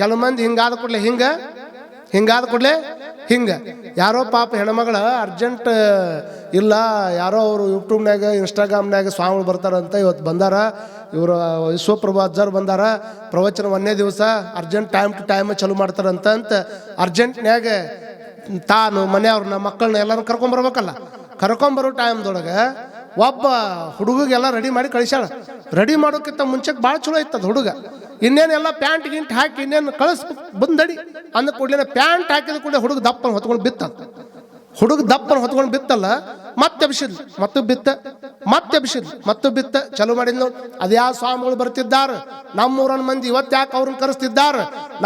ಕೆಲವು ಮಂದಿ ಹಿಂಗಾದ ಕೂಡಲೇ ಹಿಂಗ, ಹಿಂಗಾದ ಕೂಡಲೇ ಹಿಂಗ. ಯಾರೋ ಪಾಪ ಹೆಣ್ಮಗಳ ಅರ್ಜೆಂಟ್, ಇಲ್ಲ, ಯಾರೋ ಅವರು ಯೂಟ್ಯೂಬ್ನಾಗ, ಇನ್ಸ್ಟಾಗ್ರಾಮ್ನಾಗ ಸ್ವಾಮಿಗಳು ಬರ್ತಾರಂತ ಇವತ್ತು ಬಂದಾರ. ಇವರು ವಿಶ್ವಪ್ರಭು ಅಜ್ಜರ್ ಬಂದಾರ, ಪ್ರವಚನ ಒಂದೇ ದಿವಸ, ಅರ್ಜೆಂಟ್ ಟೈಮ್ ಟು ಟೈಮ್ ಚಲೋ ಮಾಡ್ತಾರಂತ ಅಂತ ಅರ್ಜೆಂಟ್ನಾಗ ತಾನು ಮನೆಯವ್ರನ್ನ ಮಕ್ಕಳನ್ನ ಎಲ್ಲರೂ ಕರ್ಕೊಂಬರ್ಬೇಕಲ್ಲ ಕರ್ಕೊಂಬರೋ ಟೈಮ್ದೊಳಗೆ ಒಬ್ಬ ಹುಡುಗಿಗೆಲ್ಲ ರೆಡಿ ಮಾಡಿ ಕಳಿಸ್ಯಾಳ. ರೆಡಿ ಮಾಡೋಕ್ಕಿಂತ ಮುಂಚೆಗೆ ಭಾಳ ಚಲೋ ಇತ್ತದ ಹುಡುಗ. ಇನ್ನೇನೆಲ್ಲ ಪ್ಯಾಂಟ್ ಗಿಂಟ್ ಹಾಕಿ ಇನ್ನೇನು ಕಳಿಸ್ ಬಂದಡಿ. ಅಂದ ಕೂಡಲೇ ಪ್ಯಾಂಟ್ ಹಾಕಿದ ಕೂಡಲೇ ಹುಡುಗ ದಪ್ಪನ ಹೊತ್ಕೊಂಡು ಬಿತ್ತ ಹುಡುಗ ದಪ್ಪನ ಹೊತ್ಕೊಂಡು ಬಿತ್ತಲ್ಲ, ಮತ್ತೆ ಬಿಸಿದ್ ಮತ್ತು ಬಿತ್ತ, ಮತ್ತೆ ಬಿಸಿದ್ ಮತ್ತು ಬಿತ್ತ, ಚಲೋ ಮಾಡಿದ್ನು ಅದ್ಯಾ ಸ್ವಾಮಿಗಳು ಬರ್ತಿದ್ದಾರ? ನಮ್ಮೂರನ್ ಮಂದಿ ಇವತ್ತು ಯಾಕೆ ಅವ್ರನ್ನ ಕರೆಸ್ತಿದ್ದಾರ?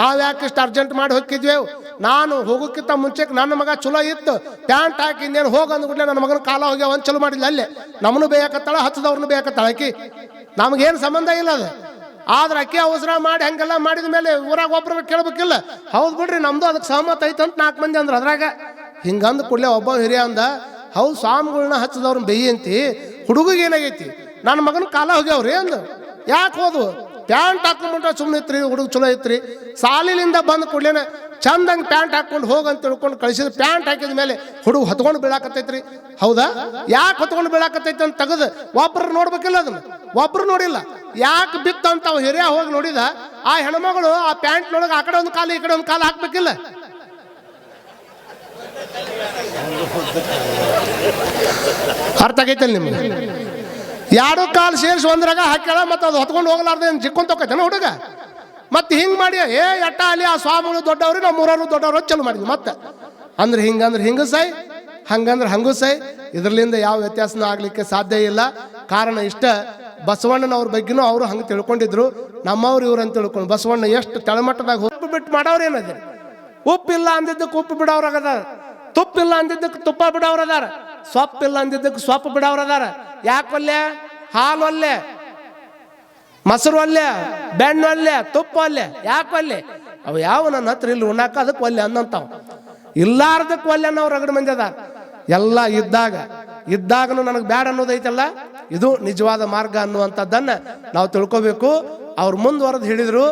ನಾವು ಯಾಕೆ ಇಷ್ಟು ಅರ್ಜೆಂಟ್ ಮಾಡಿ ಹೋಗಿದ್ವೇವು ನಾನು ಹೋಗೋಕ್ಕಿಂತ ಮುಂಚೆ ನನ್ನ ಮಗ ಚಲೋ ಇತ್ತು. ಪ್ಯಾಂಟ್ ಹಾಕಿ ಇನ್ನೇನು ಹೋಗ ಅಂದ್ಬಿಟ್ಲೆ ನನ್ನ ಮಗನ ಕಾಲ ಹೋಗಿ ಅವನ್ ಚಲೋ ಮಾಡಿಲ್ಲ ಅಲ್ಲೇ. ನಮ್ಮನ್ನು ಬೇಯಕತ್ತಾಳ ಹಚ್ಚದವ್ರನ್ನ ಬೇಯಕತ್ತಾಳ ಆಕಿ. ನಮಗೇನು ಸಂಬಂಧ ಇಲ್ಲ ಅದು. ಆದ್ರೆ ಅಕ್ಕಿ ಅವಸರ ಮಾಡಿ ಹಂಗೆಲ್ಲ ಮಾಡಿದ ಮೇಲೆ ಊರಾಗ ಒಬ್ಬರು ಕೇಳಬೇಕಿಲ್ಲ. ಹೌದು ಬಿಡ್ರಿ, ನಮ್ದು ಅದಕ್ಕೆ ಸಹಮತ ಐತಂತ ನಾಲ್ಕು ಮಂದಿ ಅಂದ್ರ ಅದ್ರಾಗ. ಹಿಂಗಂದ ಕೂಡಲೇ ಒಬ್ಬ ಹಿರಿಯ ಅಂದ, ಹೌದು ಸ್ವಾಮಿಗಳ್ನ ಹಚ್ಚದವ್ರನ್ನ ಬೇಯಂತಿ ಹುಡುಗಿಗೆ ಏನಾಗೈತಿ? ನನ್ನ ಮಗನ ಕಾಲ ಹೋಗ್ಯಾವ್ರಿ ಅಂದ. ಯಾಕೆ ಹೋದ್ವು? ಪ್ಯಾಂಟ್ ಹಾಕೊಂಡ್ಬಿಟ್ರೆ ಸುಮ್ಮನೆ ರೀ ಹುಡುಗ ಚಲೋ ಐತ್ರಿ ಸಾಲಿನಿಂದ ಬಂದ ಕೂಡಲೇನೆ ಚಂದಂಗೆ ಪ್ಯಾಂಟ್ ಹಾಕೊಂಡು ಹೋಗಂತ ತಿಳ್ಕೊಂಡು ಕಳಿಸಿದ ಪ್ಯಾಂಟ್ ಹಾಕಿದ ಮೇಲೆ ಹುಡುಗ ಹೊತ್ಕೊಂಡು ಬೀಳಾಕತ್ತೈತ್ರಿ. ಹೌದಾ? ಯಾಕೆ ಹೊತ್ಕೊಂಡು ಬೀಳಾಕತ್ತೈತಿ ಅಂತ ತೆಗೆದು ಒಬ್ರು ನೋಡ್ಬೇಕಿಲ್ಲ ಅದನ್ನು. ಒಬ್ರು ನೋಡಿಲ್ಲ. ಯಾಕೆ ಬಿತ್ತು ಅಂತ ಅವ ಹಿರಿಯ ಹೋಗಿ ನೋಡಿದ, ಆ ಹೆಣ್ಮಗಳು ಆ ಪ್ಯಾಂಟ್ನೊಳಗೆ ಆ ಕಡೆ ಒಂದು ಕಾಲು, ಈ ಕಡೆ ಒಂದು ಕಾಲು ಹಾಕ್ಬೇಕಿಲ್ಲ. ಅರ್ಥ ಆಗೈತಲ್ಲ ನಿಮ್ಗೆ? ಎರಡು ಕಾಲು ಸೇರಿಸಿ ಒಂದ್ರಾಗ ಹಾಕ್ಯಾಳ, ಮತ್ತು ಅದು ಹೊತ್ಕೊಂಡು ಹೋಗ್ಲಾರ್ದೇನು ಜಿಕ್ಕೊಂತ ಹೋಗೈತೇನ ಹುಡುಗ? ಮತ್ತೆ ಹಿಂಗೆ ಮಾಡಿ, ಏ, ಎಟ್ಟ ಅಲ್ಲಿ ಆ ಸ್ವಾಮಿಗಳು ದೊಡ್ಡವ್ರಿ ನಮ್ಮ ಊರವರು ದೊಡ್ಡವರು ಚಲೋ ಮಾಡಿದ್ವಿ ಮತ್ತೆ. ಅಂದ್ರೆ ಹಿಂಗಂದ್ರೆ ಹಿಂಗ ಸೈ ಹಂಗಂದ್ರೆ ಹಂಗೂ ಸೈ. ಇದರಲ್ಲಿಂದ ಯಾವ ವ್ಯತ್ಯಾಸನ ಆಗ್ಲಿಕ್ಕೆ ಸಾಧ್ಯ ಇಲ್ಲ. ಕಾರಣ ಇಷ್ಟ. ಬಸವಣ್ಣನವ್ರ ಬಗ್ಗೆನೂ ಅವರು ಹಂಗೆ ತಿಳ್ಕೊಂಡಿದ್ರು. ನಮ್ಮವ್ರು ಇವ್ರು ಅಂತ ತಿಳ್ಕೊಂಡು ಬಸವಣ್ಣ ಎಷ್ಟು ತಳಮಟ್ಟದಾಗ ಉಪ್ಪು ಬಿಟ್ಟು ಮಾಡೋರು ಏನದ ಉಪ್ಪಿಲ್ಲ ಅಂದಿದ್ದಕ್ಕೆ ಉಪ್ಪು ಬಿಡೋರು ಅದಾರ ತುಪ್ಪಿಲ್ಲ ಅಂದಿದ್ದಕ್ಕೆ ತುಪ್ಪ ಬಿಡೋರು ಅದಾರ. ಸೊಪ್ಪಿಲ್ಲ ಅಂದಿದ್ದಕ್ಕೆ ಸೊಪ್ಪು ಬಿಡೋರು ಅದಾರ. ಯಾಕೊಲ್ಲೆ ಹಾಲು ಒಲ್ಲೆ? ಮೊಸರು ಒಲ್ಲೆ? ಬೆಣ್ಣು ಒಲ್ಲೆ? ತುಪ್ಪ ಒಲ್ಲೆ? ಯಾಕೊಲ್ಲೆ ಅವು ಯಾವ ನನ್ನ ಹತ್ರ ಇಲ್ಲಿ ಉಣ್ಣಾಕ ಅದಕ್ಕೆ ಒಲ್ಲೆ ಅನ್ನಂತಾವ. ಇಲ್ಲಾರ್ದಕ್ಕೆ ಒಲ್ಲೆ ಅನ್ನೋ ರಗಡ ಮಂದಿ ಅದಾರ. ಎಲ್ಲ ಇದ್ದಾಗ, ಇದ್ದಾಗನು ನನಗೆ ಬ್ಯಾಡ ಅನ್ನೋದೈತಲ್ಲ ಇದು ನಿಜವಾದ ಮಾರ್ಗ ಅನ್ನುವಂಥದ್ದನ್ನ ನಾವು ತಿಳ್ಕೊಬೇಕು. ಅವ್ರು ಮುಂದುವರೆದು ಹೇಳಿದರು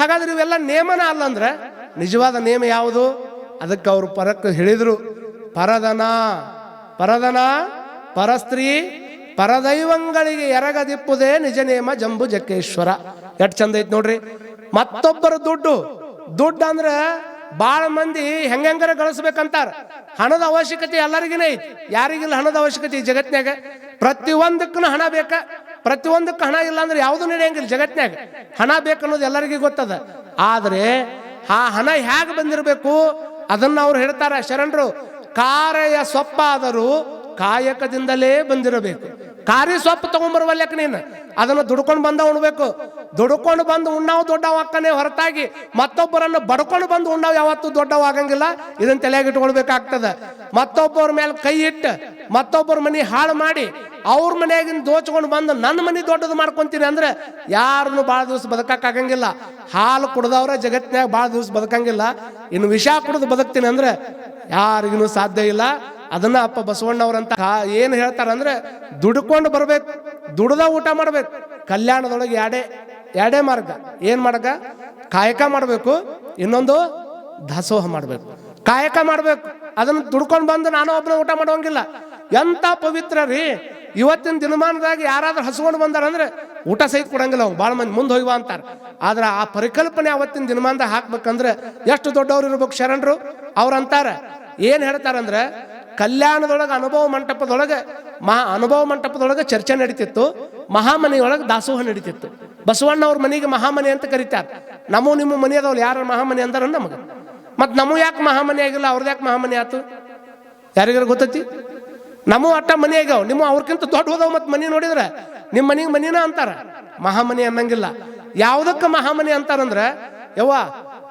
ಹಾಗಾದ್ರೆ ಇವೆಲ್ಲ ನೇಮನ ಅಲ್ಲ ಅಂದ್ರೆ ನಿಜವಾದ ನೇಮ ಯಾವುದು? ಅದಕ್ಕೆ ಅವರು ಪರಕ್ಕೆ ಹೇಳಿದರು ಪರದನ ಪರದನ ಪರಸ್ತ್ರೀ, ಪರದೈವಂಗಳಿಗೆ ಎರಗದಿಪ್ಪುದೇ ನಿಜ ನೇಮ ಜಂಬು ಜಕ್ಕೇಶ್ವರ. ಎಷ್ಟು ಚಂದ ಐತೆ ನೋಡ್ರಿ. ಮತ್ತೊಬ್ಬರು ದುಡ್ಡು ದುಡ್ಡು ಅಂದ್ರೆ ಭಾಳ ಮಂದಿ ಹೆಂಗಂಗಾರ ಗಳಿಸ್ಬೇಕಂತಾರ. ಹಣದ ಅವಶ್ಯಕತೆ ಎಲ್ಲರಿಗಿನ ಐತಿ. ಯಾರಿಗಿಲ್ಲ ಹಣದ ಅವಶ್ಯಕತೆ ಈ ಪ್ರತಿ ಪ್ರತಿಯೊಂದಕ್ಕೂ ಹಣ ಬೇಕ. ಪ್ರತಿಯೊಂದಕ್ಕೂ ಹಣ ಇಲ್ಲ ಅಂದ್ರೆ ಯಾವುದು ನಡೆಯಂಗಿಲ್ಲ ಜಗತ್ನಾಗ ಹಣ ಬೇಕನ್ನೋದು ಎಲ್ಲರಿಗೂ ಗೊತ್ತದ. ಆದರೆ ಆ ಹಣ ಹೇಗೆ ಬಂದಿರಬೇಕು? ಅದನ್ನ ಅವ್ರು ಹೇಳ್ತಾರೆ ಶರಣರು ಕಾರಯ ಸೊಪ್ಪಾದರೂ ಕಾಯಕದಿಂದಲೇ ಬಂದಿರಬೇಕು. ಕಾರಿ ಸೊಪ್ಪು ತಗೊಂಡ್ಬರುವಲ್ಯಕ ನೀನು? ಅದನ್ನು ದುಡ್ಕೊಂಡು ಬಂದ ಉಣ್ಬೇಕು. ದುಡ್ಕೊಂಡು ಬಂದು ಉಣ್ಣಾವ್ ದೊಡ್ಡವ ಅಕ್ಕನೇ ಹೊರತಾಗಿ ಮತ್ತೊಬ್ಬರನ್ನು ಬಡ್ಕೊಂಡು ಬಂದು ಉಣ್ಣಾವ್ ಯಾವತ್ತೂ ದೊಡ್ಡವ ಆಗಂಗಿಲ್ಲ. ಇದನ್ನ ತಲೆಯಾಗಿ ಇಟ್ಕೊಳ್ಬೇಕಾಗ್ತದ. ಮತ್ತೊಬ್ಬರ ಮೇಲೆ ಕೈ ಇಟ್ಟು, ಮತ್ತೊಬ್ಬರ ಮನೆ ಹಾಳು ಮಾಡಿ, ಅವ್ರ ಮನೆಯಾಗಿನ ದೋಚ್ಕೊಂಡು ಬಂದು ನನ್ನ ಮನೆ ದೊಡ್ಡದು ಮಾಡ್ಕೊಂತೀನಿ ಅಂದ್ರೆ ಯಾರನ್ನು ಭಾಳ ದಿವಸ ಬದುಕಕ್ಕಾಗಂಗಿಲ್ಲ. ಹಾಲು ಕುಡ್ದವ್ರ ಜಗತ್ತಿನಾಗ ಭಾಳ ದಿವಸ ಬದುಕಂಗಿಲ್ಲ. ಇನ್ನು ವಿಷ ಕುಡಿದು ಬದುಕ್ತೀನಿ ಅಂದ್ರೆ ಯಾರಿಗೂ ಸಾಧ್ಯ ಇಲ್ಲ. ಅದನ್ನ ಅಪ್ಪ ಬಸವಣ್ಣವ್ರಂತ ಏನು ಹೇಳ್ತಾರಂದ್ರೆ, ದುಡ್ಕೊಂಡು ಬರ್ಬೇಕು, ದುಡ್ದ ಊಟ ಮಾಡ್ಬೇಕು, ಕಲ್ಯಾಣದೊಳಗೆ ಎರಡೇ ಎರಡೇ ಮಾರ್ಗ. ಏನ್ ಮಾರ್ಗ? ಕಾಯಕ ಮಾಡಬೇಕು, ಇನ್ನೊಂದು ದಾಸೋಹ ಮಾಡ್ಬೇಕು. ಕಾಯಕ ಮಾಡ್ಬೇಕು, ಅದನ್ನ ದುಡ್ಕೊಂಡು ಬಂದು ನಾನು ಒಬ್ಬನ ಊಟ ಮಾಡೋಂಗಿಲ್ಲ ಎಂತ ಪವಿತ್ರ ರೀ, ಇವತ್ತಿನ ದಿನಮಾನದಾಗ ಯಾರಾದ್ರೂ ಹಸ್ಕೊಂಡು ಬಂದಾರಂದ್ರೆ, ಊಟ ಸಹಿತ ಕೊಡಂಗಿಲ್ಲ ಅವ್ರು ಭಾಳ ಮಂದಿ ಮುಂದೆ ಹೋಗುವ ಅಂತಾರೆ. ಆದ್ರೆ ಆ ಪರಿಕಲ್ಪನೆ ಅವತ್ತಿನ ದಿನಮಾನದಾಗ ಹಾಕ್ಬೇಕಂದ್ರೆ, ಎಷ್ಟು ದೊಡ್ಡವ್ರು ಇರ್ಬೇಕು ಶರಣರು, ಅವ್ರಂತಾರ. ಏನ್ ಹೇಳ್ತಾರಂದ್ರೆ ಕಲ್ಯಾಣದೊಳಗೆ ಅನುಭವ ಮಂಟಪದೊಳಗೆ, ಮಹಾ ಅನುಭವ ಮಂಟಪದೊಳಗೆ ಚರ್ಚೆ ನಡೀತಿತ್ತು. ಮಹಾಮನೆಯೊಳಗೆ ದಾಸೋಹ ನಡೀತಿತ್ತು. ಬಸವಣ್ಣ ಅವ್ರ ಮನೆಗೆ ಮಹಾಮನೆ ಅಂತ ಕರೀತಾರೆ. ನಮ್ಮ ನಿಮ್ಮ ಮನೆ ಅದಾವಲ್ಲ, ಯಾರ ಮಹಾಮನೆ ಅಂದಾರ ನಮಗೆ. ಮತ್ತು ನಮ್ಮ ಯಾಕೆ ಮಹಾಮನೆ ಆಗಿಲ್ಲ ಅವ್ರದ್ದು ಯಾಕೆ ಮಹಾಮನೆ ಆಯ್ತು ಯಾರಿಗಾರು ಗೊತ್ತೈತಿ? ನಮ್ಮ ಅಟ್ಟ ಮನೆ ಆಗ್ಯಾವ, ನಿಮ್ಮ ಅವ್ರಕ್ಕಿಂತ ದೊಡ್ಡ ಹೋದವ್ ಮತ್ತೆ ಮನೆ ನೋಡಿದ್ರೆ? ನಿಮ್ಮ ಮನೆಗೆ ಮನಿನ ಅಂತಾರ. ಮಹಾಮನೆ ಅನ್ನಂಗಿಲ್ಲ. ಯಾವುದಕ್ಕೆ ಮಹಾಮನೆ ಅಂತಾರಂದ್ರೆ, ಯವ್ವ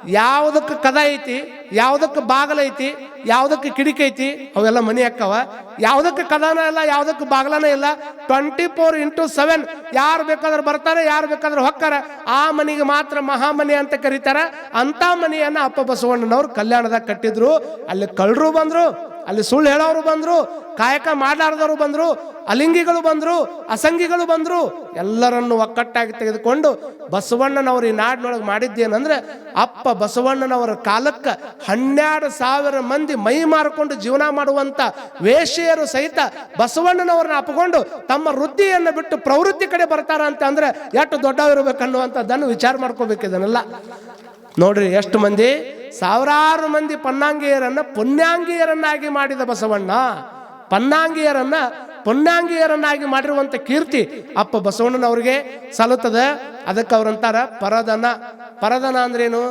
ಯಾವುದಕ್ಕೆ ಕದ ಐತಿ, ಯಾವುದಕ್ಕೆ ಬಾಗಲೈತಿ ಯಾವುದಕ್ಕೆ ಕಿಡಿಕಿ ಐತಿ, ಅವೆಲ್ಲ ಮನೆ ಅಕ್ಕವ ಯಾವುದಕ್ಕೆ ಕದನ ಇಲ್ಲ, ಯಾವುದಕ್ಕೆ ಬಾಗಲನ ಇಲ್ಲ ಟ್ವೆಂಟಿ ಫೋರ್ ಇಂಟು ಸೆವೆನ್ ಯಾರು ಬೇಕಾದ್ರೆ ಬರ್ತಾರೆ, ಯಾರು ಬೇಕಾದ್ರೆ ಹೊಕ್ಕಾರ. ಆ ಮನೆಗೆ ಮಾತ್ರ ಮಹಾಮನೆ ಅಂತ ಕರೀತಾರ. ಅಂತ ಮನೆಯನ್ನು ಅಪ್ಪ ಬಸವಣ್ಣನವ್ರು ಕಲ್ಯಾಣದಾಗ ಕಟ್ಟಿದ್ರು. ಅಲ್ಲಿ ಕಳ್ಳರು ಬಂದ್ರು. ಅಲ್ಲಿ ಸುಳ್ಳು ಹೇಳೋರು ಬಂದರು, ಕಾಯಕ ಮಾಡಲಾರ್ದವರು ಬಂದರು, ಅಲಿಂಗಿಗಳು ಬಂದರು, ಅಸಂಗಿಗಳು ಬಂದರು, ಎಲ್ಲರನ್ನು ಒಕ್ಕಟ್ಟಾಗಿ ತೆಗೆದುಕೊಂಡು ಬಸವಣ್ಣನವರು ಈ ನಾಡಿನೊಳಗೆ ಮಾಡಿದ್ದೇನಂದ್ರೆ ಅಪ್ಪ ಬಸವಣ್ಣನವರ ಕಾಲಕ್ಕೆ ಹನ್ನೆರಡು ಸಾವಿರ ಮಂದಿ ಮೈ ಮಾರಿಕೊಂಡು ಜೀವನ ಮಾಡುವಂಥ ವೇಶ್ಯೆಯರು ಸಹಿತ ಬಸವಣ್ಣನವರನ್ನ ಅಪ್ಕೊಂಡು ತಮ್ಮ ವೃತ್ತಿಯನ್ನು ಬಿಟ್ಟು ಪ್ರವೃತ್ತಿ ಕಡೆ ಬರ್ತಾರ ಅಂತ ಅಂದ್ರೆ ಎಷ್ಟು ದೊಡ್ಡವಿರಬೇಕನ್ನುವಂಥದ್ದನ್ನು ವಿಚಾರ ಮಾಡ್ಕೋಬೇಕು ಇದನ್ನೆಲ್ಲ. ನೋಡ್ರಿ, ಎಷ್ಟು ಮಂದಿ? ಸಾವಿರಾರು ಮಂದಿ ಪನ್ನಾಂಗಿಯರನ್ನ ಪುಣ್ಯಾಂಗಿಯರನ್ನಾಗಿ ಮಾಡಿದ ಬಸವಣ್ಣ. ಪನ್ನಾಂಗಿಯರನ್ನ ಪುಣ್ಯಾಂಗಿಯರನ್ನಾಗಿ ಮಾಡಿರುವಂಥ ಕೀರ್ತಿ ಅಪ್ಪ ಬಸವಣ್ಣನವ್ರಿಗೆ ಸಲ್ಲುತ್ತದೆ. ಅದಕ್ಕೆ ಅವ್ರಂತಾರ ಪರದನ ಪರದನ ಅಂದ್ರೇನು?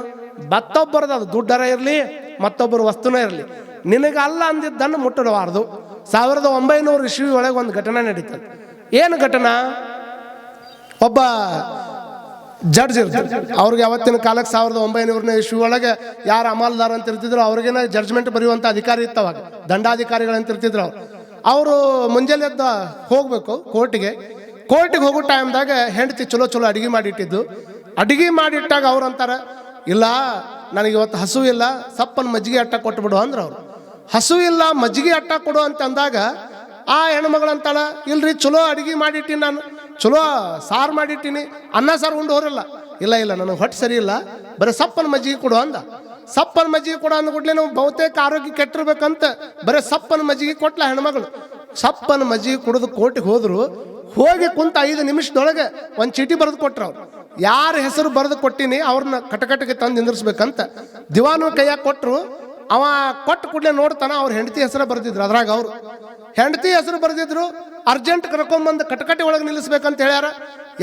ಮತ್ತೊಬ್ಬರದ ಅದು ದುಡ್ಡರ ಇರಲಿ, ಮತ್ತೊಬ್ಬರ ವಸ್ತುನ ಇರಲಿ. ನಿನಗಲ್ಲ ಅಂದಿದ್ದನ್ನು ಮುಟ್ಟಡಬಾರ್ದು. ಸಾವಿರದ ಒಂಬೈನೂರು ಇಸ್ವಿ ಒಳಗೆ ಒಂದು ಘಟನೆ ನಡೀತದೆ. ಏನು ಘಟನಾ? ಒಬ್ಬ ಜಡ್ಜ್ ಇರ್ತಾರೆ ಅವ್ರಿಗೆ ಅವತ್ತಿನ ಕಾಲಕ್ಕೆ ಸಾವಿರದ ಒಂಬೈನೂರನೇ ಇಶ್ಯೂ ಒಳಗೆ ಯಾರು ಅಮಾಲ್ದಾರ ಅಂತ ಇರ್ತಿದ್ರು, ಅವ್ರಿಗೇನೆ ಜಡ್ಜ್ಮೆಂಟ್ ಬರೆಯುವಂಥ ಅಧಿಕಾರಿ ಇತ್ತವಾಗ ದಂಡಾಧಿಕಾರಿಗಳಂತ ಇರ್ತಿದ್ರು ಅವ್ರು. ಅವರು ಮುಂಜಾನೆ ಹೋಗಬೇಕು ಕೋರ್ಟಿಗೆ. ಕೋರ್ಟಿಗೆ ಹೋಗೋ ಟೈಮ್ದಾಗ ಹೆಂಡತಿ ಚಲೋ ಚಲೋ ಅಡುಗೆ ಮಾಡಿಟ್ಟಿದ್ದು. ಅಡುಗೆ ಮಾಡಿಟ್ಟಾಗ ಅವ್ರು ಅಂತಾರೆ, ಇಲ್ಲ, ನನಗೆ ಇವತ್ತು ಹಸು ಇಲ್ಲ, ಸಪ್ಪನ ಮಜ್ಜಿಗೆ ಅಟ್ಟ ಕೊಟ್ಟುಬಿಡು ಅಂದ್ರೆ ಅವರು. ಹಸು ಇಲ್ಲ, ಮಜ್ಜಿಗೆ ಅಟ್ಟ ಕೊಡು ಅಂತ ಅಂದಾಗ, ಆ ಹೆಣ್ಮಗಳಂತಾಳೆ ಇಲ್ರಿ, ಚಲೋ ಅಡುಗೆ ಮಾಡಿಟ್ಟಿನಿ ನಾನು. ಚಲೋ, ಸಾರು ಮಾಡಿಟ್ಟಿನಿ. ಅನ್ನ, ಸಾರು ಉಂಡು ಹೋರಲ್ಲ. ಇಲ್ಲ ಇಲ್ಲ, ನನಗೆ ಹೊಟ್ಟೆ ಸರಿ ಇಲ್ಲ. ಬರೀ ಸಪ್ಪನ ಮಜ್ಜಿಗೆ ಕೊಡು ಅಂದ. ಸಪ್ಪನ ಮಜ್ಜಿಗೆ ಕೊಡು ಅಂದ ಕೂಡಲೇ ನಾವು ಬಹುತೇಕ ಆರೋಗ್ಯ ಕೆಟ್ಟಿರ್ಬೇಕಂತ ಬರೀ ಸಪ್ಪನ ಮಜ್ಜಿಗೆ ಕೊಟ್ಲ ಹೆಣ್ಮಗಳು. ಸಪ್ಪನ ಮಜ್ಜಿಗೆ ಕುಡಿದು ಕೋಟಿಗೆ ಹೋದ್ರು. ಹೋಗಿ ಕುಂತ ಐದು ನಿಮಿಷದೊಳಗೆ ಒಂದು ಚೀಟಿ ಬರೆದು ಕೊಟ್ರು ಅವ್ರು. ಯಾರ ಹೆಸರು ಬರೆದು ಕೊಟ್ಟಿನಿ ಅವ್ರನ್ನ ಕಟಕಟಿಗೆ ತಂದು ನಿಂದಿರ್ಸ್ಬೇಕಂತ. ದಿವಾನು ಕೈಯಾಗ ಕೊಟ್ರು. ಅವ ಕೊಟ್ಟು ಕೂಡಲೇ ನೋಡ್ತಾನ, ಅವ್ರ ಹೆಂಡತಿ ಹೆಸರು ಬರ್ದಿದ್ರು ಅದ್ರಾಗ ಅವರು. ಹೆಂಡತಿ ಹೆಸರು ಬರೆದಿದ್ರು, ಅರ್ಜೆಂಟ್ ಕರ್ಕೊಂಬಂದು ಕಟಕಟಿ ಒಳಗೆ ನಿಲ್ಲಿಸ್ಬೇಕಂತ ಹೇಳ್ಯಾರ.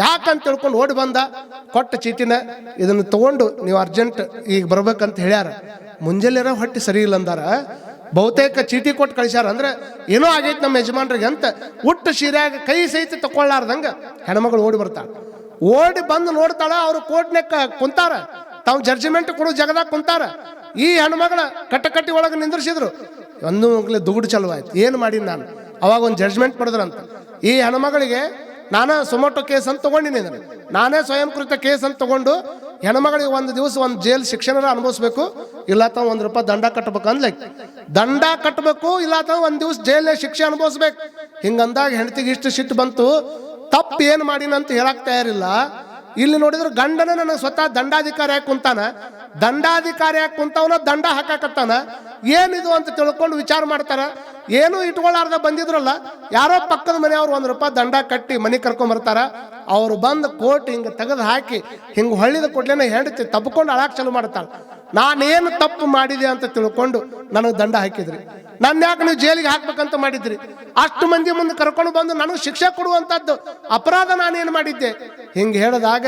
ಯಾಕಂತ ತಿಳ್ಕೊಂಡು ಓಡಿ ಬಂದ, ಕೊಟ್ಟ ಚೀಟಿನ ಇದನ್ನು ತಗೊಂಡು ನೀವು ಅರ್ಜೆಂಟ್ ಈಗ ಬರ್ಬೇಕಂತ ಹೇಳ್ಯಾರ. ಮುಂಜಾನೆರ ಹೊಟ್ಟೆ ಸರಿ ಇಲ್ಲ ಅಂದಾರ. ಬಹುತೇಕ ಚೀಟಿ ಕೊಟ್ಟು ಕಳಿಸ್ಯಾರ. ಅಂದ್ರೆ ಏನೋ ಆಗೈತೆ ನಮ್ಮ ಯಜಮಾನ್ರಿಗೆ ಅಂತ ಉಟ್ಟು ಶೀರ್ಯಾಗ ಕೈ ಸಹಿತ ತಕೊಳ್ಳಾರ್ದಂಗ ಹೆಣ್ಮಗಳು ಓಡಿ ಬರ್ತಾಳ. ಓಡಿ ಬಂದು ನೋಡ್ತಾಳ, ಅವರು ಕೋರ್ಟ್ನಾಗ ಕುಂತಾರ. ತಾವು ಜಡ್ಜ್ಮೆಂಟ್ ಕೊಡೋ ಜಗದಾಗ ಕುಂತಾರ. ಈ ಹೆಣ್ಮಗಳ ಕಟ್ಟಕಟ್ಟಿ ಒಳಗೆ ನಿಂದ್ರಿಸಿದ್ರು. ಒಂದು ಮಗ್ಲೆ ದುಗುಡು ಚಲುವಾಯ್ತು ಏನು ಮಾಡಿ ನಾನು? ಅವಾಗ ಒಂದು ಜಡ್ಜ್ಮೆಂಟ್ ಪಡೆದ್ರಂತ ಈ ಹೆಣ್ಮಗಳಿಗೆ ನಾನೇ ಸೊಮೊಟೊ ಕೇಸ್ ಅಂತ ತಗೊಂಡಿನಿ ಇದನ್ನ. ನಾನೇ ಸ್ವಯಂಕೃತ ಕೇಸ್ ಅಂತ ತಗೊಂಡು ಹೆಣ್ಮಗಳಿಗೆ ಒಂದು ದಿವಸ ಒಂದು ಜೈಲ್ ಶಿಕ್ಷಣ ಅನುಭವಿಸ್ಬೇಕು ಇಲ್ಲ ಒಂದು ರೂಪಾಯಿ ದಂಡ ಕಟ್ಟಬೇಕು ಅಂದ್ಲೆ ದಂಡ ಕಟ್ಟಬೇಕು ಇಲ್ಲ ಒಂದು ದಿವಸ ಜೈಲೇ ಶಿಕ್ಷೆ ಅನುಭವಿಸ್ಬೇಕು. ಹಿಂಗಂದಾಗ ಹೆಂಡತಿಗೆ ಇಷ್ಟು ಸಿಟ್ಟು ಬಂತು, ತಪ್ಪು ಏನು ಮಾಡಿನ ಅಂತ ಹೇಳಕ್ ತಯಾರಿಲ್ಲ. ಇಲ್ಲಿ ನೋಡಿದ್ರೆ ಗಂಡನೇ ನನಗೆ ಸ್ವತಃ ದಂಡಾಧಿಕಾರಿ ಹಾಕಿ ಕುಂತಾನ. ದಂಡಾಧಿಕಾರಿ ಆಗಿ ಕುಂತವನ ದಂಡ ಹಾಕಾಕತ್ತಾನ. ಏನಿದು ಅಂತ ತಿಳ್ಕೊಂಡು ವಿಚಾರ ಮಾಡ್ತಾರ. ಏನು ಇಟ್ಕೊಳ್ಳಾರ್ದ ಬಂದಿದ್ರಲ್ಲ, ಯಾರೋ ಪಕ್ಕದ ಮನೆಯವ್ರು ಒಂದು ರೂಪಾಯಿ ದಂಡ ಕಟ್ಟಿ ಮನೆ ಕರ್ಕೊಂಡ್ ಬರ್ತಾರ. ಅವ್ರು ಬಂದು ಕೋಟ್ ಹಿಂಗೆ ತೆಗೆದು ಹಾಕಿ ಹಿಂಗೆ ಹೊಳ್ಳಿದ ಕೊಡ್ಲೇನ ಹೆಂಡತಿ ತಬ್ಕೊಂಡು ಅಳಾಕ್ ಚಾಲು ಮಾಡ್ತಾಳೆ. ನಾನೇನು ತಪ್ಪು ಮಾಡಿದೆ ಅಂತ ತಿಳ್ಕೊಂಡು ನನಗೆ ದಂಡ ಹಾಕಿದ್ರಿ. ನನ್ನ ಯಾಕೆ ನೀವು ಜೈಲಿಗೆ ಹಾಕ್ಬೇಕಂತ ಮಾಡಿದ್ರಿ? ಅಷ್ಟು ಮಂದಿ ಮುಂದೆ ಕರ್ಕೊಂಡು ಬಂದು ನನಗೆ ಶಿಕ್ಷೆ ಕೊಡುವಂಥದ್ದು ಅಪರಾಧ ನಾನೇನು ಮಾಡಿದ್ದೆ? ಹಿಂಗೆ ಹೇಳಿದಾಗ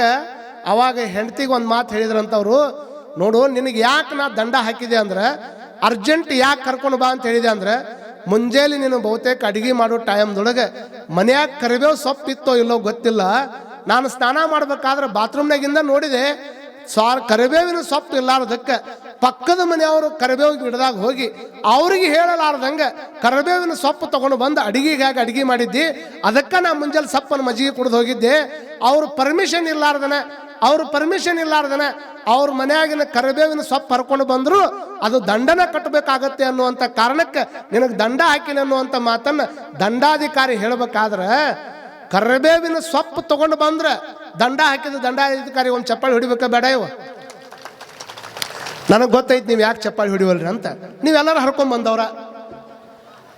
ಅವಾಗ ಹೆಂಡತಿಗೆ ಒಂದು ಮಾತು ಹೇಳಿದ್ರಂತವ್ರು ನೋಡು, ನಿನಗೆ ಯಾಕೆ ನಾ ದಂಡ ಹಾಕಿದೆ ಅಂದ್ರೆ, ಅರ್ಜೆಂಟ್ ಯಾಕೆ ಕರ್ಕೊಂಡು ಬಾ ಅಂತ ಹೇಳಿದೆ ಅಂದ್ರೆ, ಮುಂಜಾನೆ ನೀನು ಬಹುತೇಕ ಅಡಿಗೆ ಮಾಡೋ ಟೈಮ್ದೊಳಗೆ ಮನೆಯಾಗ ಕರಿಬೇವು ಸೊಪ್ಪಿತ್ತೋ ಇಲ್ಲೋ ಗೊತ್ತಿಲ್ಲ. ನಾನು ಸ್ನಾನ ಮಾಡ್ಬೇಕಾದ್ರೆ ಬಾತ್ರೂಮ್ನಾಗಿಂದ ನೋಡಿದೆ, ಸಾರ್ ಕರಿಬೇವಿನ ಸೊಪ್ಪು ಇಲ್ಲಾರ್ದಕ್ಕೆ ಪಕ್ಕದ ಮನೆಯವರು ಕರಿಬೇವು ಗಿಡದಾಗ ಹೋಗಿ ಅವ್ರಿಗೆ ಹೇಳಲಾರ್ದಂಗೆ ಕರಿಬೇವಿನ ಸೊಪ್ಪು ತಗೊಂಡು ಬಂದು ಅಡಿಗೆಗಾಗಿ ಅಡಿಗೆ ಮಾಡಿದ್ದಿ. ಅದಕ್ಕೆ ನಾ ಮುಂಜಾನೆ ಸೊಪ್ಪನ್ನು ಮಜ್ಜಿಗೆ ಕುಡಿದು ಹೋಗಿದ್ದೆ. ಅವ್ರ ಪರ್ಮಿಷನ್ ಇಲ್ಲಾರ್ದನ ಅವ್ರ ಪರ್ಮಿಷನ್ ಇಲ್ಲಾರ್ದನ ಅವ್ರ ಮನೆಯಾಗಿನ ಕರಿಬೇವಿನ ಸೊಪ್ಪು ಹರ್ಕೊಂಡು ಬಂದ್ರು, ಅದು ದಂಡನ ಕಟ್ಟಬೇಕಾಗತ್ತೆ ಅನ್ನುವಂಥ ಕಾರಣಕ್ಕೆ ನಿನಗೆ ದಂಡ ಹಾಕಿನ ಅನ್ನುವಂಥ ಮಾತನ್ನ ದಂಡಾಧಿಕಾರಿ ಹೇಳಬೇಕಾದ್ರೆ ಕರಿಬೇವಿನ ಸೊಪ್ಪು ತಗೊಂಡು ಬಂದ್ರೆ ದಂಡ ಹಾಕಿದ ದಂಡಾಧಿಕಾರಿ ಒಂದು ಚಪ್ಪಾಳಿ ಹೊಡಿಬೇಕು ಬೇಡ ಇವ? ನನಗೆ ಗೊತ್ತೈತೆ ನೀವು ಯಾಕೆ ಚಪ್ಪಾಳಿ ಹೊಡಿವಲ್ರಿ ಅಂತ. ನೀವೆಲ್ಲರೂ ಹರ್ಕೊಂಡ್ ಬಂದವ್ರ.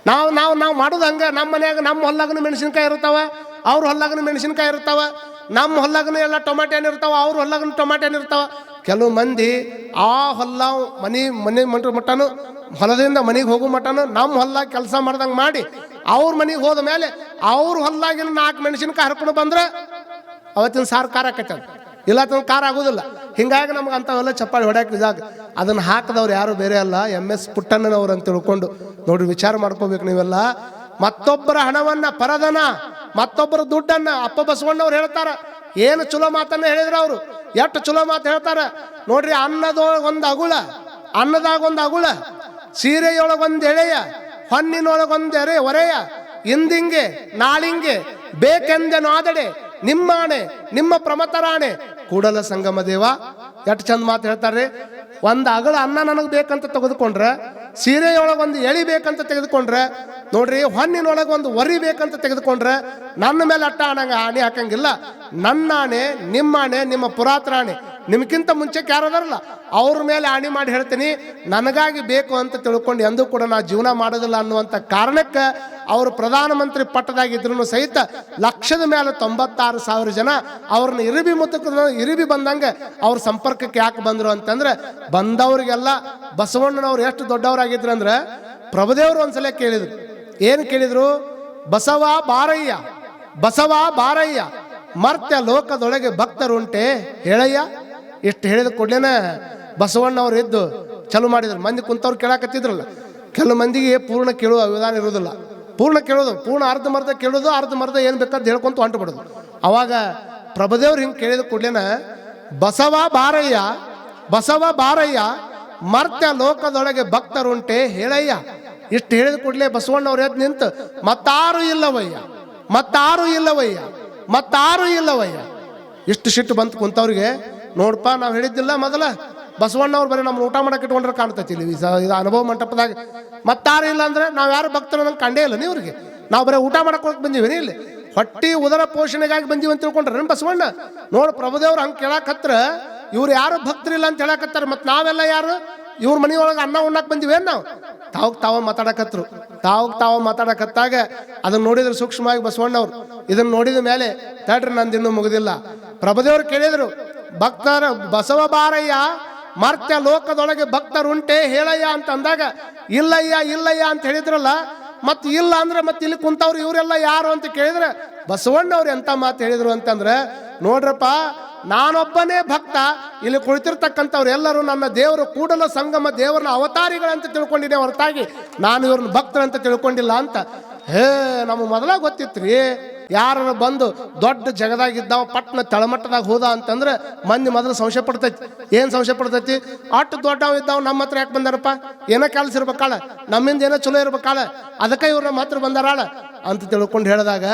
ನಾವು ನಾವು ನಾವು ಮಾಡೋದು ಹಂಗೆ. ನಮ್ಮ ಮನ್ಯಾಗ ನಮ್ಮ ಹೊಲ್ಲಾಗನು ಮೆಣಸಿನ್ಕಾಯಿ ಇರ್ತಾವ ಅವ್ರ ಹೊಲ್ಲಾಗನು ಮೆಣಸಿನ್ಕಾಯಿ ಇರ್ತಾವ ನಮ್ಮ ಹೊಲ್ಲಾಗನು ಎಲ್ಲ ಟೊಮಾಟೆ ಇರ್ತಾವ, ಅವ್ರ ಹೊಲ್ಲಾಗನು ಟೊಮಾಟೆ ಇರ್ತಾವ. ಕೆಲವು ಮಂದಿ ಆ ಹೊಲ ಮನೆ ಮನೆ ಮಟ್ಟ ಮಟ್ಟನು, ಹೊಲದಿಂದ ಮನೆಗೆ ಹೋಗೋ ಮಟ್ಟನು ನಮ್ಮ ಹೊಲ್ದಾಗ ಕೆಲಸ ಮಾಡ್ದಂಗೆ ಮಾಡಿ ಅವ್ರ ಮನೆಗೆ ಹೋದ ಮೇಲೆ ಅವ್ರ ಹೊಲ್ದಾಗಿನ ನಾಲ್ಕು ಮೆಣಸಿನ್ಕಾಯಿ ಹರ್ಕೊಂಡು ಬಂದ್ರೆ ಅವತ್ತಿನ ಸಾರು ಖಾರ ಇಲ್ಲ ತನ್ನ ಖಾರ ಆಗೋದಿಲ್ಲ. ಹಿಂಗಾಗಿ ನಮ್ಗೆ ಅಂಥವೆಲ್ಲ ಚಪ್ಪಾಳಿ ಹೊಡ್ಯಾಕ ಇದಾಗ. ಅದನ್ನು ಹಾಕಿದವ್ರು ಯಾರು ಬೇರೆ ಅಲ್ಲ ಎಂ ಎಸ್ ಪುಟ್ಟಣ್ಣನವ್ರು ಅಂತ ತಿಳ್ಕೊಂಡು. ನೋಡಿ ವಿಚಾರ ಮಾಡ್ಕೋಬೇಕು ನೀವೆಲ್ಲ. ಮತ್ತೊಬ್ಬರ ಹಣವನ್ನ ಪರದನ ಮತ್ತೊಬ್ಬರ ದುಡ್ಡನ್ನ ಅಪ್ಪ ಬಸವಣ್ಣವ್ರು ಹೇಳ್ತಾರ, ಏನು ಚಲೋ ಮಾತನ್ನ ಹೇಳಿದ್ರು ಅವರು? ಎಷ್ಟು ಚಲೋ ಮಾತು ಹೇಳ್ತಾರ, ನೋಡ್ರಿ ಅನ್ನದೊಳಗೆ ಒಂದು ಅಗುಳ, ಅನ್ನದಾಗ ಒಂದು ಅಗುಳ ಸೀರೆಯೊಳಗೊಂದು ಎಳೆಯ ಹೊನ್ನಿನೊಳಗೊಂದು ಎರೆ ಒರೆಯ, ಇಂದಿಂಗೆ, ನಾಳಿಂಗೆ ಬೇಕೆಂದೆ ನಾದಡೆ ನಿಮ್ಮಾಣೆ, ನಿಮ್ಮ ಪ್ರಮತರಾಣೆ, ಕೂಡಲ ಸಂಗಮ ದೇವ. ಎಷ್ಟು ಚಂದ ಮಾತು ಹೇಳ್ತಾರೆ ಒಂದು ಅಗಳ ಅನ್ನ ನನಗೆ ಬೇಕಂತ ತೆಗೆದುಕೊಂಡ್ರೆ ಸೀರೆಯೊಳಗೆ ಒಂದು ಎಳಿ ಬೇಕಂತ ತೆಗೆದುಕೊಂಡ್ರೆ, ನೋಡ್ರಿ ಹೊನ್ನಿನೊಳಗೆ ಒಂದು ವರಿ ಬೇಕಂತ ತೆಗೆದುಕೊಂಡ್ರೆ, ನನ್ನ ಮೇಲೆ ಅಟ್ಟ ಆಣೆ ಹಾಕಂಗಿಲ್ಲ. ನನ್ನ ಆಣೆ ನಿಮ್ಮ ಆಣೆ ನಿಮ್ಮ ಪುರಾತನ ಆಣೆ ನಿಮ್ಗಿಂತ ಮುಂಚೆಕ್ಕೆ ಯಾರದಾರಲ್ಲ ಅವ್ರ ಮೇಲೆ ಆಣಿ ಮಾಡಿ ಹೇಳ್ತೀನಿ. ನನಗಾಗಿ ಬೇಕು ಅಂತ ತಿಳ್ಕೊಂಡು ಎಂದೂ ಕೂಡ ನಾ ಜೀವನ ಮಾಡೋದಿಲ್ಲ ಅನ್ನುವಂಥ ಕಾರಣಕ್ಕೆ ಅವರು ಪ್ರಧಾನಮಂತ್ರಿ ಪಟ್ಟದಾಗಿದ್ರು ಸಹಿತ ಲಕ್ಷದ ಮೇಲೆ ತೊಂಬತ್ತಾರು ಸಾವಿರ ಜನ ಅವ್ರನ್ನ ಇರಿಬಿ ಮುತ್ತಕ ಇರಿಬಿ ಬಂದಂಗೆ ಅವ್ರ ಸಂಪರ್ಕಕ್ಕೆ ಯಾಕೆ ಬಂದರು ಅಂತಂದ್ರೆ, ಬಂದವರಿಗೆಲ್ಲ ಬಸವಣ್ಣನವ್ರು ಎಷ್ಟು ದೊಡ್ಡವರಾಗಿದ್ರು ಅಂದ್ರೆ, ಪ್ರಭುದೇವರು ಒಂದ್ಸಲ ಕೇಳಿದ್ರು. ಏನು ಕೇಳಿದ್ರು? ಬಸವ ಬಾರಯ್ಯ ಬಸವ ಬಾರಯ್ಯ, ಮರ್ತ್ಯ ಲೋಕದೊಳಗೆ ಭಕ್ತರುಂಟೆ ಹೇಳಯ್ಯ? ಇಷ್ಟು ಹೇಳಿದ ಕೂಡಲೇನ ಬಸವಣ್ಣವ್ರು ಎದ್ದು ಚಲು ಮಾಡಿದ್ರು. ಮಂದಿ ಕುಂತವ್ರು ಕೇಳಾಕತ್ತಿದ್ರಲ್ಲ. ಕೆಲವು ಮಂದಿಗೆ ಪೂರ್ಣ ಕೇಳುವ ವಿಧಾನ ಇರೋದಿಲ್ಲ ಪೂರ್ಣ ಕೇಳೋದು ಪೂರ್ಣ ಅರ್ಧ ಮರ್ಧ ಕೇಳೋದು ಅರ್ಧ ಮರ್ಧ ಏನು ಬೇಕಾದ್ರೆ ಹೇಳ್ಕೊಂತ ಹೊಂಟು ಬಿಡೋದು. ಅವಾಗ ಪ್ರಭುದೇವ್ರು ಹಿಂಗೆ ಕೇಳಿದ ಕೂಡಲೇನ, ಬಸವ ಬಾರಯ್ಯ ಬಸವ ಬಾರಯ್ಯ, ಮರ್ತ್ಯ ಲೋಕದೊಳಗೆ ಭಕ್ತರುಂಟೆ ಹೇಳಯ್ಯ. ಇಷ್ಟು ಹೇಳಿದ ಕೂಡಲೇ ಬಸವಣ್ಣವ್ರು ಎದ್ದು ನಿಂತು, ಮತ್ತಾರು ಇಲ್ಲವಯ್ಯ ಮತ್ತಾರು ಇಲ್ಲವಯ್ಯ ಮತ್ತಾರು ಇಲ್ಲವಯ್ಯ. ಇಷ್ಟು ಸಿಟ್ಟು ಬಂತು ಕುಂತವ್ರಿಗೆ ನೋಡಪ್ಪ ನಾವು ಹೇಳಿದ್ದಿಲ್ಲ ಮೊದಲ. ಬಸವಣ್ಣವ್ರು ಬರೀ ನಮ್ಮ ಊಟ ಮಾಡಕ್ಕೆ ಇಟ್ಕೊಂಡ್ರೆ ಕಾಣ್ತೈತಿ ಇಲ್ಲಿ. ಇದು ಅನುಭವ ಮಂಟಪದಾಗ ಮತ್ತಾರು ಇಲ್ಲ ಅಂದ್ರೆ ನಾವು ಯಾರು ಭಕ್ತರು ನಂಗೆ ಕಂಡೇ ಇಲ್ಲ ನೀವ್ರಿಗೆ ನಾವು ಬರೀ ಊಟ ಹೋಗಿ ಬಂದೀವಿ ಇಲ್ಲಿ. ಹೊಟ್ಟಿ ಉದರ ಪೋಷಣೆಗಾಗಿ ಬಂದೀವಿ ಅಂತ ತಿಳ್ಕೊಂಡ್ರೆ ನಮ್ಮ ಬಸವಣ್ಣ? ನೋಡು ಪ್ರಭುದೇವ್ರು ಹಂಗೆ ಕೇಳಾಕತ್ರ ಇವ್ರು ಯಾರು ಭಕ್ತರಿಲ್ಲ ಅಂತ ಹೇಳಕತ್ತಾರೆ, ಮತ್ತು ನಾವೆಲ್ಲ ಯಾರು? ಇವ್ರ ಮನೆಯೊಳಗೆ ಅನ್ನ ಉಣ್ಣಕ್ಕೆ ಬಂದಿವೇನು ನಾವು? ತಾವಾಗ ತಾವ ಮಾತಾಡಕತ್ರು. ತಾವಾಗ ತಾವ ಮಾತಾಡಕತ್ತಾಗ ಅದನ್ನ ನೋಡಿದ್ರು ಸೂಕ್ಷ್ಮವಾಗಿ ಬಸವಣ್ಣವ್ರು. ಇದನ್ನ ನೋಡಿದ ಮೇಲೆ ತಡ್ರಿ ನಂದು ಇನ್ನೂ ಮುಗಿದಿಲ್ಲ. ಪ್ರಭುದೇವ್ರು ಕೇಳಿದ್ರು ಭಕ್ತರ ಬಸವ ಬಾರಯ್ಯ, ಮರ್ತ್ಯ ಲೋಕದೊಳಗೆ ಭಕ್ತರುಂಟೆ ಹೇಳಯ್ಯ ಅಂತ ಅಂದಾಗ, ಇಲ್ಲಯ್ಯ ಇಲ್ಲಯ್ಯ ಅಂತ ಹೇಳಿದ್ರಲ್ಲ, ಮತ್ತೆ ಇಲ್ಲ ಅಂದ್ರೆ ಮತ್ತೆ ಇಲ್ಲಿ ಕುಂತವ್ರು ಇವರೆಲ್ಲ ಯಾರು ಅಂತ ಕೇಳಿದ್ರೆ, ಬಸವಣ್ಣವ್ರು ಎಂತ ಮಾತು ಹೇಳಿದ್ರು ಅಂತಂದ್ರೆ, ನೋಡ್ರಪ್ಪ, ನಾನೊಬ್ಬನೇ ಭಕ್ತ, ಇಲ್ಲಿ ಕುಳಿತಿರ್ತಕ್ಕಂಥವ್ರು ಎಲ್ಲರೂ ನನ್ನ ದೇವರು, ಕೂಡಲ ಸಂಗಮ ದೇವರನ್ನ ಅವತಾರಿಗಳಂತ ತಿಳ್ಕೊಂಡಿದ್ದೆ ಹೊರತಾಗಿ, ನಾನು ಇವ್ರನ್ನ ಭಕ್ತರಂತ ತಿಳ್ಕೊಂಡಿಲ್ಲ ಅಂತ. ಹೇ, ನಮಗೆ ಮೊದಲ ಗೊತ್ತಿತ್ರಿ ಯಾರು ಬಂದು ದೊಡ್ಡ ಜಗದಾಗಿದ್ದಾವ ಪಟ್ನ ತಳಮಟ್ಟದಾಗ ಹೋದ ಅಂತಂದ್ರೆ ಮಂದಿ ಮೊದಲು ಸಂಶಯ ಪಡ್ತೈತಿ. ಏನು ಸಂಶಯ ಪಡ್ತೈತಿ? ಅಷ್ಟು ದೊಡ್ಡವ ಇದ್ದಾವ, ನಮ್ಮ ಹತ್ರ ಯಾಕೆ ಬಂದಾರಪ್ಪ? ಏನೋ ಕೆಲಸ ಇರ್ಬೇಕಾಳ ನಮ್ಮಿಂದ ಏನೋ ಚಲೋ ಇರ್ಬೇಕಾಳ ಅದಕ್ಕೆ ಇವ್ರು ನಮ್ಮ ಹತ್ರ ಬಂದಾರಾಳ? ಅಂತ ತಿಳ್ಕೊಂಡು ಹೇಳಿದಾಗ,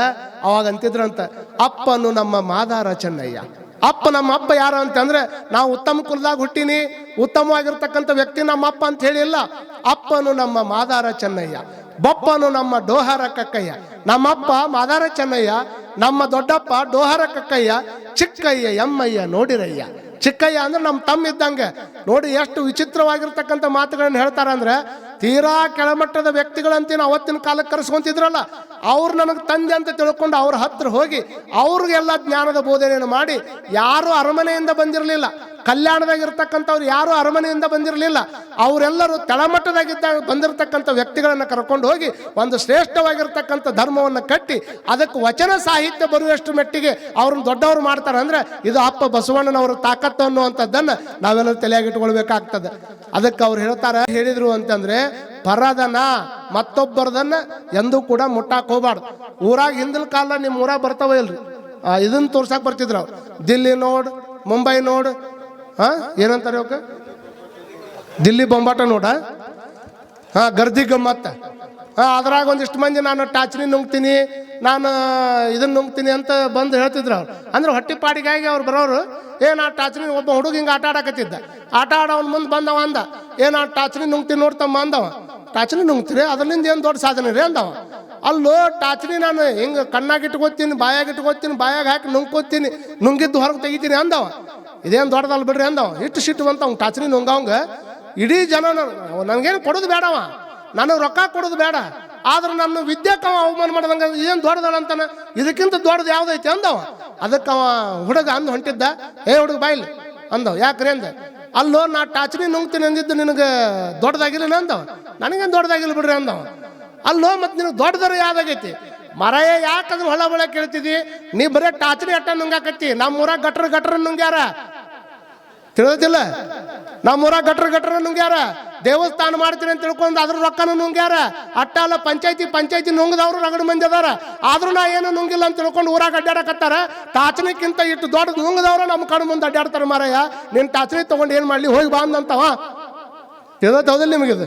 ಅವಾಗ ಅಂತಿದ್ರಂತ, ಅಪ್ಪನು ನಮ್ಮ ಮಾದಾರ ಚೆನ್ನಯ್ಯ. ಅಪ್ಪ ನಮ್ಮ ಅಪ್ಪ ಯಾರು ಅಂತಂದ್ರೆ, ನಾವು ಉತ್ತಮ ಕುಲದಾಗ ಹುಟ್ಟಿನಿ, ಉತ್ತಮವಾಗಿರ್ತಕ್ಕಂಥ ವ್ಯಕ್ತಿ ನಮ್ಮ ಅಪ್ಪ ಅಂತ ಹೇಳಿಲ್ಲ. ಅಪ್ಪನು ನಮ್ಮ ಮಾದಾರ ಚೆನ್ನಯ್ಯ. ಬಪ್ಪನು ನಮ್ಮ ಡೋಹಾರ ಕಕ್ಕಯ್ಯ, ನಮ್ಮಪ್ಪ ಮಾದಾರ ಚೆನ್ನಯ್ಯ, ನಮ್ಮ ದೊಡ್ಡಪ್ಪ ಡೋಹಾರ ಕಕ್ಕಯ್ಯ, ಚಿಕ್ಕಯ್ಯ ಎಮ್ಮಯ್ಯ ನೋಡಿರಯ್ಯ. ಚಿಕ್ಕಯ್ಯ ಅಂದ್ರೆ ನಮ್ಮ ತಮ್ಮ ಇದ್ದಂಗೆ. ನೋಡಿ ಎಷ್ಟು ವಿಚಿತ್ರವಾಗಿರ್ತಕ್ಕಂಥ ಮಾತುಗಳನ್ನು ಹೇಳ್ತಾರ ಅಂದ್ರೆ ತೀರಾ ಕೆಳಮಟ್ಟದ ವ್ಯಕ್ತಿಗಳಂತೇನು ಅವತ್ತಿನ ಕಾಲಕ್ಕೆ ಕರೆಸ್ಕೊಂತಿದ್ರಲ್ಲ, ಅವ್ರು ನನಗೆ ತಂದೆ ಅಂತ ತಿಳ್ಕೊಂಡು ಅವ್ರ ಹತ್ರ ಹೋಗಿ ಅವ್ರಿಗೆಲ್ಲ ಜ್ಞಾನದ ಬೋಧನೆಯನ್ನು ಮಾಡಿ, ಯಾರು ಅರಮನೆಯಿಂದ ಬಂದಿರಲಿಲ್ಲ. ಕಲ್ಯಾಣದಾಗ ಇರ್ತಕ್ಕಂಥವ್ರು ಯಾರು ಅರಮನೆಯಿಂದ ಬಂದಿರಲಿಲ್ಲ. ಅವರೆಲ್ಲರೂ ತಳಮಟ್ಟದಾಗಿದ್ದ ಬಂದಿರತಕ್ಕಂಥ ವ್ಯಕ್ತಿಗಳನ್ನು ಕರ್ಕೊಂಡು ಹೋಗಿ ಒಂದು ಶ್ರೇಷ್ಠವಾಗಿರ್ತಕ್ಕಂಥ ಧರ್ಮವನ್ನು ಕಟ್ಟಿ, ಅದಕ್ಕೆ ವಚನ ಸಾಹಿತ್ಯ ಬರುವಷ್ಟು ಮೆಟ್ಟಿಗೆ ಅವ್ರನ್ನ ದೊಡ್ಡವರು ಮಾಡ್ತಾರೆ ಅಂದ್ರೆ ಇದು ಅಪ್ಪ ಬಸವಣ್ಣನವರ ತಾಕತ್ತು ಅನ್ನುವಂಥದ್ದನ್ನು ನಾವೆಲ್ಲರೂ ತಲೆಯಾಗಿಟ್ಕೊಳ್ಬೇಕಾಗ್ತದೆ ಅದಕ್ಕೆ ಅವ್ರು ಹೇಳ್ತಾರೆ, ಹೇಳಿದ್ರು ಅಂತಂದ್ರೆ ಪರದನ, ಮತ್ತೊಬ್ಬರದನ್ನ ಎಂದೂ ಕೂಡ ಮುಟ್ಟಾಕ್ ಹೋಗ್ಬಾರ್ದು. ಊರಾಗ ಹಿಂದಿನ ಕಾಲ ನಿಮ್ಮ ಊರಾಗ ಬರ್ತಾವ ಇಲ್ರಿ? ಇದನ್ನ ತೋರ್ಸಕ್ ಬರ್ತಿದ್ರು ಅವ್ರು. ದಿಲ್ಲಿ ನೋಡ್, ಮುಂಬೈ ನೋಡ್ ಹಾ ಏನಂತಾರೆ ಅವಕ್ಕೆ ದಿಲ್ಲಿ ಬೊಂಬಾಟ ನೋಡ? ಹಾ ಗರ್ದಿ ಗಮ್ಮತ್ತ? ಅದ್ರಾಗ ಒಂದಿಷ್ಟು ಮಂದಿ ನಾನು ಟಾಚ್ನಿ ನುಂಗ್ತೀನಿ, ನಾನು ಇದನ್ನ ನುಂಗ್ತೀನಿ ಅಂತ ಬಂದು ಹೇಳ್ತಿದ್ರು ಅವ್ರು. ಅಂದ್ರೆ ಹೊಟ್ಟಿ ಪಾಡಿಗಾಗಿ ಅವ್ರು ಬರೋರು, ಏ ಆ ಟಾಚ್ನಿ ಒಬ್ಬ ಹುಡುಗ ಹಿಂಗೆ ಆಟ ಆಡಕತ್ತಿದ್ದ. ಆಟ ಆಡೋನ್ ಮುಂದೆ ಬಂದವ ಅಂದ. ಏನು ಆ ಟಾಚ್ನಿ ನುಂಗ್ತೀನಿ ನೋಡ್ತಮ್ಮ ಅಂದವ. ಟಾಚ್ನಿ ನುಂಗ್ತೀರಿ? ಅದರಿಂದ ಏನು ದೊಡ್ಡ ಸಾಧನೆ ರೀ ಅಂದವ. ಅಲ್ಲೋ ಟಾಚ್ನಿ ನಾನು ಹಿಂಗೆ ಕಣ್ಣಾಗಿ ಇಟ್ಕೋತೀನಿ, ಬಾಯಾಗಿ ಇಟ್ಕೋತೀನಿ, ಬಾಯಾಗ ಹಾಕಿ ನುಂಗ್ಕೋತೀನಿ, ನುಂಗಿದ್ದು ಹೊರಗೆ ತೆಗಿತೀನಿ ಅಂದವ. ಇದೇನು ದೊಡ್ಡದಲ್ಲ ಬಿಡ್ರಿ ಅಂದವ. ಇಷ್ಟು ಸಿಟ್ಟು ಬಂತ ಅವ್ನು ಟಾಚ್ನಿ ನುಂಗವಂಗೆ. ಇಡೀ ಜನ ನನಗೇನು ಕೊಡೋದು ಬೇಡವ. ನನಗೆ ರೊಕ್ಕ ಕೊಡೋದು ಬೇಡ. ಆದ್ರೆ ನನ್ನ ಅವ ಅವಮಾನ ಮಾಡ್ದಂಗೆ ಏನು ದೊಡ್ಡದಳ ಅಂತಾನೆ? ಇದಕ್ಕಿಂತ ದೊಡ್ಡದು ಯಾವ್ದೈತಿ ಅಂದವ. ಅದಕ್ಕೆ ಅವ ಹುಡುಗ ಅಂದು ಹೊಂಟಿದ್ದ. ಏ ಹುಡುಗ ಬಾಯಿಲಿ ಅಂದವ. ಯಾಕ್ರಿ ಅಂದ? ಅಲ್ಲೋ, ನಾ ಟಾಚ್ನಿ ನುಂಗ್ತೀನಿ ಅಂದಿದ್ದು ನಿನಗೆ ದೊಡ್ಡದಾಗಿಲ್ಲ ಅಂದವ. ನನಗೇನು ದೊಡ್ಡದಾಗಿಲ್ಲ ಬಿಡ್ರಿ ಅಂದವ. ಅಲ್ಲೋ ಮತ್ತು ನಿನಗೆ ದೊಡ್ಡದರ ಯಾವ್ದಾಗೈತಿ? ಮರಯ ಯಾಕಂದ್ರೆ ಹೊಳ ಬಳ ಕೇಳ್ತಿದಿ ನೀ ಬರೇ ಟಾಚ್ನಿ ಅಟ್ಟ ನುಂಗಾಕತ್ತಿ. ನಮ್ಮೂರ ಗಟ್ರ ಗಟ್ರ ನುಂಗ್ಯಾರ. ತಿಳಿದಿಲ್ಲ? ನಮ್ಮೂರಾಗ ಗಟ್ರ ಗಟ್ರ ನುಂಗ್ಯಾರ. ದೇವಸ್ಥಾನ ಮಾಡ್ತೀನಿ ಅಂತ ತಿಳ್ಕೊಂಡು ಅದ್ರ ರೊಕ್ಕನ ನುಂಗ್ಯಾರ. ಅಟ್ಟ ಅಲ್ಲ ಪಂಚಾಯತಿ ಪಂಚಾಯತಿ ನುಂಗದವ್ರು ರಗಡ ಮಂದಿ ಅದಾರ. ಆದ್ರೂ ನಾ ಏನು ನುಂಗಿಲ್ಲ ಅಂತ ತಿಳ್ಕೊಂಡು ಊರಾಗ ಅಡ್ಡಾಡಕತ್ತಾರ ತಾಚನಕ್ಕಿಂತ ಇಟ್ಟು ದೊಡ್ಡ ನುಂಗದವ್ರು ನಮ್ಮ ಕಣ್ಣು ಮುಂದೆ ಅಡ್ಡಾಡ್ತಾರ ಮಾರಯ್ಯ ನಿನ್ ತಾಚನಿ ತಗೊಂಡು ಏನು ಮಾಡ್ಲಿ? ಹೋಗಿ ಬಾ ಅಂದಂತವ. ತಿಳಿದ ನಿಮಗಿದು?